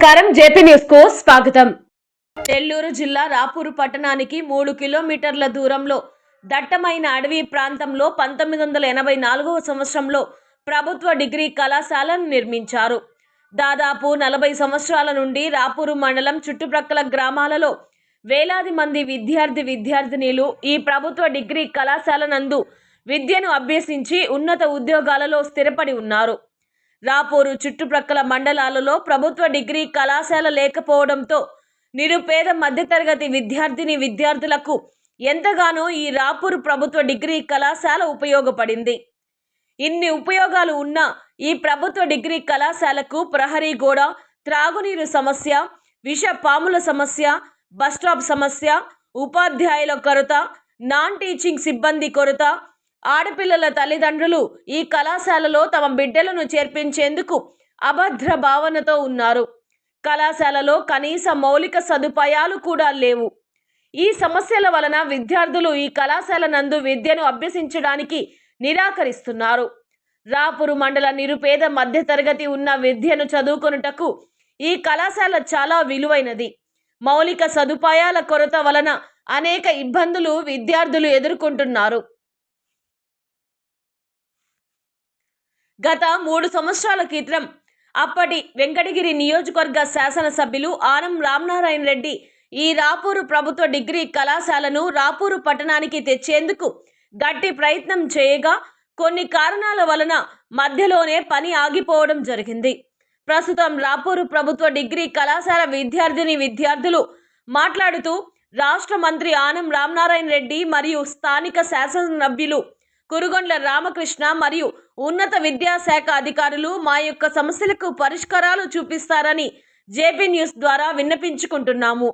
నమస్కారం. జేపీ న్యూస్కు స్వాగతం. నెల్లూరు జిల్లా రాపూరు పట్టణానికి మూడు కిలోమీటర్ల దూరంలో దట్టమైన అడవి ప్రాంతంలో పంతొమ్మిది వందల ఎనభై నాలుగవ సంవత్సరంలో ప్రభుత్వ డిగ్రీ కళాశాలను నిర్మించారు. దాదాపు నలభై సంవత్సరాల నుండి రాపూరు మండలం చుట్టుప్రక్కల గ్రామాలలో వేలాది మంది విద్యార్థి విద్యార్థినిలు ఈ ప్రభుత్వ డిగ్రీ కళాశాల నందు విద్యను అభ్యసించి ఉన్నత ఉద్యోగాలలో స్థిరపడి ఉన్నారు. రాపూరు చుట్టుప్రక్కల మండలాలలో ప్రభుత్వ డిగ్రీ కళాశాల లేకపోవడంతో నిరుపేద మధ్యతరగతి విద్యార్థిని విద్యార్థులకు ఎంతగానో ఈ రాపూరు ప్రభుత్వ డిగ్రీ కళాశాల ఉపయోగపడింది. ఇన్ని ఉపయోగాలు ఉన్న ఈ ప్రభుత్వ డిగ్రీ కళాశాలకు ప్రహరీ గోడ త్రాగునీరు సమస్య విష పాముల సమస్య బస్టాప్ సమస్య ఉపాధ్యాయుల కొరత నాన్ టీచింగ్ సిబ్బంది కొరత ఆడపిల్లల తల్లిదండ్రులు ఈ కళాశాలలో తమ బిడ్డలను చేర్పించేందుకు అభద్ర భావనతో ఉన్నారు. కళాశాలలో కనీస మౌలిక సదుపాయాలు కూడా లేవు. ఈ సమస్యల వలన విద్యార్థులు ఈ కళాశాల నందు విద్యను అభ్యసించడానికి నిరాకరిస్తున్నారు. రాపురు మండల నిరుపేద మధ్యతరగతి ఉన్న విద్యను చదువుకొనుటకు ఈ కళాశాల చాలా విలువైనది. మౌలిక సదుపాయాల కొరత వలన అనేక ఇబ్బందులు విద్యార్థులు ఎదుర్కొంటున్నారు. గత మూడు సంవత్సరాల క్రితం అప్పటి వెంకటగిరి నియోజకవర్గ శాసనసభ్యులు ఆనం రామనారాయణ రెడ్డి ఈ రాపూరు ప్రభుత్వ డిగ్రీ కళాశాలను రాపూరు పట్టణానికి తెచ్చేందుకు గట్టి ప్రయత్నం చేయగా కొన్ని కారణాల వలన మధ్యలోనే పని ఆగిపోవడం జరిగింది. ప్రస్తుతం రాపూరు ప్రభుత్వ డిగ్రీ కళాశాల విద్యార్థిని విద్యార్థులు మాట్లాడుతూ రాష్ట్ర మంత్రి ఆనం రామనారాయణ రెడ్డి మరియు స్థానిక శాసనసభ్యులు కురుగొండ్ల రామకృష్ణ మరియు ఉన్నత విద్యాశాఖ అధికారులు మా యొక్క సమస్యలకు పరిష్కారాలు చూపిస్తారని జేపీ న్యూస్ ద్వారా విన్నపించుకుంటున్నాము.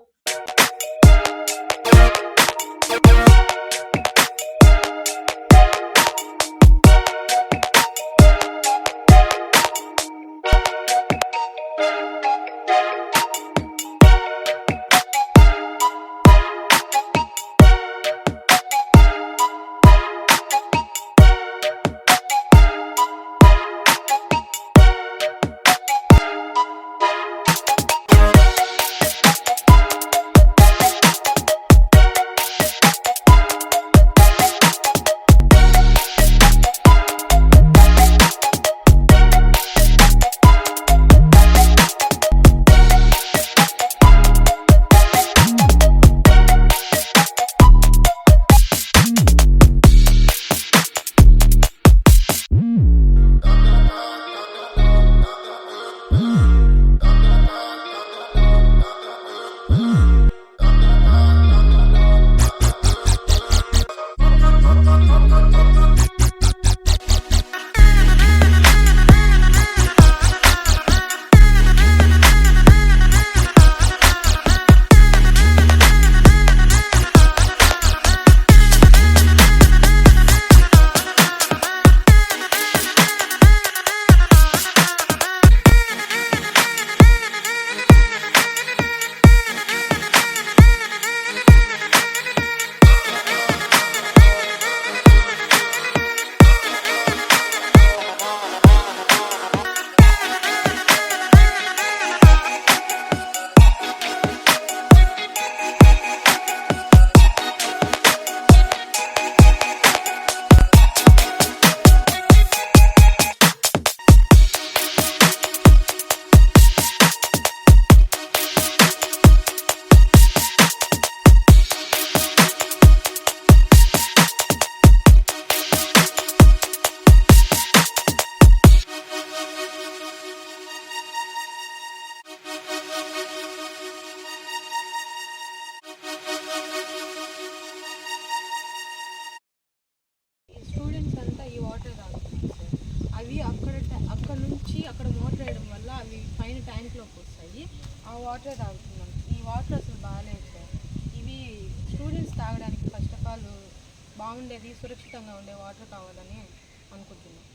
వచ్చి అక్కడ మోటర్ వేయడం వల్ల అవి పైన ట్యాంక్లోకి వస్తాయి. ఆ వాటర్ తాగుతున్నాం. ఈ వాటర్ అసలు బాగాలేదు సార్. ఇవి స్టూడెంట్స్ తాగడానికి ఫస్ట్ ఆఫ్ ఆల్ బాగుండేది సురక్షితంగా ఉండే వాటర్ కావాలని అనుకుంటున్నాం.